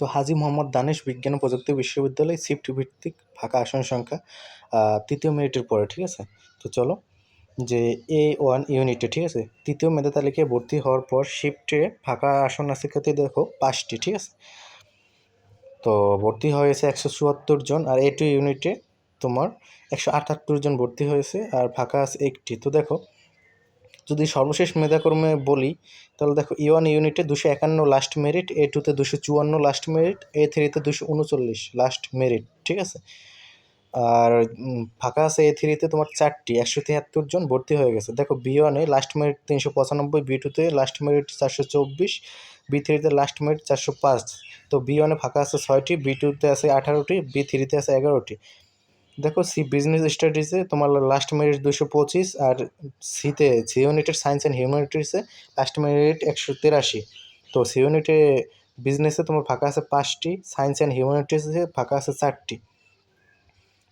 তো হাজী মোহাম্মদ দানেশ বিজ্ঞান ও প্রযুক্তি বিশ্ববিদ্যালয় শিফট ভিত্তিক ফাঁকা আসন সংখ্যা তৃতীয় মেরিটের পরে, ঠিক আছে? তো চলো, যে এ ওয়ান ইউনিটে ঠিক আছে? তৃতীয় মেধা তালিকায় ভর্তি হওয়ার পর শিফটে ফাঁকা আসন আছে ক্ষেত্রে দেখো পাঁচটি, ঠিক আছে? তো ভর্তি হয়েছে একশো চুয়াত্তর জন আর এ টু ইউনিটে তোমার একশো আটাত্তর জন ভর্তি হয়েছে আর ফাঁকা আছে একটি। তো দেখো যদি সর্বশেষ মেধাক্রমে বলি, তাহলে দেখো ই ওয়ান ইউনিটে দুশো একান্ন লাস্ট মেরিট এ টুতে দুশো চুয়ান্ন লাস্ট মেরিট এ থ্রিতে দুশো উনচল্লিশ লাস্ট মেরিট ঠিক আছে? আর ফাঁকা আছে এ থ্রিতে তোমার চারটি, একশো তিয়াত্তর জন ভর্তি হয়ে গেছে। দেখো বি ওয়ানে লাস্ট মেরিট তিনশো পঁচানব্বই বি টুতে লাস্ট মেরিট চারশো চব্বিশ বি থ্রিতে লাস্ট মেরিট চারশো পাঁচ। তো বি ওয়ানে ফাঁকা আছে ছয়টি বি টুতে আছে আঠারোটি বি থ্রিতে আছে এগারোটি। দেখো, সি বিজনেস স্টাডিজে তোমার লাস্ট মেরিট দুশো পঁচিশ আর সিতে, সি ইউনিটের সায়েন্স অ্যান্ড হিউম্যানিটিসে লাস্ট মেরিট একশো তিরাশি। তো সি ইউনিটে বিজনেসে তোমার ফাঁকা আছে পাঁচটি সায়েন্স অ্যান্ড হিউম্যানিটিসে ফাঁকা আছে চারটি।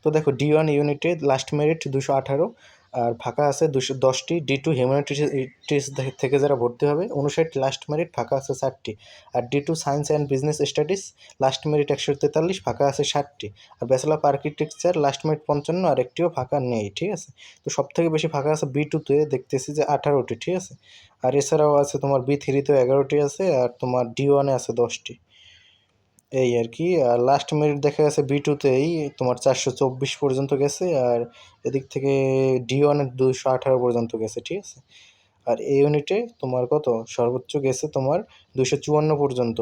তো দেখো ডি ওয়ান ইউনিটে লাস্ট মেরিট দুশো আঠারো আর ফাঁকা আছে দুশো দশটি ডি টু হিউম্যানিটিস থেকে যারা ভর্তি হবে, উনষাট লাস্ট মেরিট ফাঁকা আছে ষাটটি। আর D two science and business studies last merit একশো তেতাল্লিশ, ফাঁকা আছে ষাটটি। আর ব্যাচেলার আর্কিটেকচার লাস্ট মেরিট পঞ্চান্ন, আর একটিও ফাঁকা নেই, ঠিক আছে? তো সব থেকে বেশি ফাঁকা আছে বি টুতে দেখতেছি যে আঠারোটি, ঠিক আছে? আর এছাড়াও আছে তোমার বি থ্রিতেও এগারোটি আছে, আর তোমার ডি ওয়ানে আছে দশটি। এই আর কি, আর লাস্ট মেরিট দেখা গেছে বি টুতেই তোমার চারশো চব্বিশ পর্যন্ত গেছে, আর এদিক থেকে ডি ওয়ানে দুশো আঠারো পর্যন্ত গেছে, ঠিক আছে? আর এই ইউনিটে তোমার কত? সর্বোচ্চ গেছে তোমার দুশো চুয়ান্ন পর্যন্ত।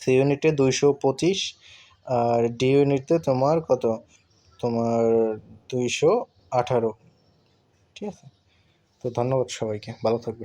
সি ইউনিটে দুইশো পঁচিশ, আর ডি ইউনিটে তোমার কত? তোমার দুইশো আঠারো, ঠিক আছে? তো ধন্যবাদ সবাইকে, ভালো থাকবে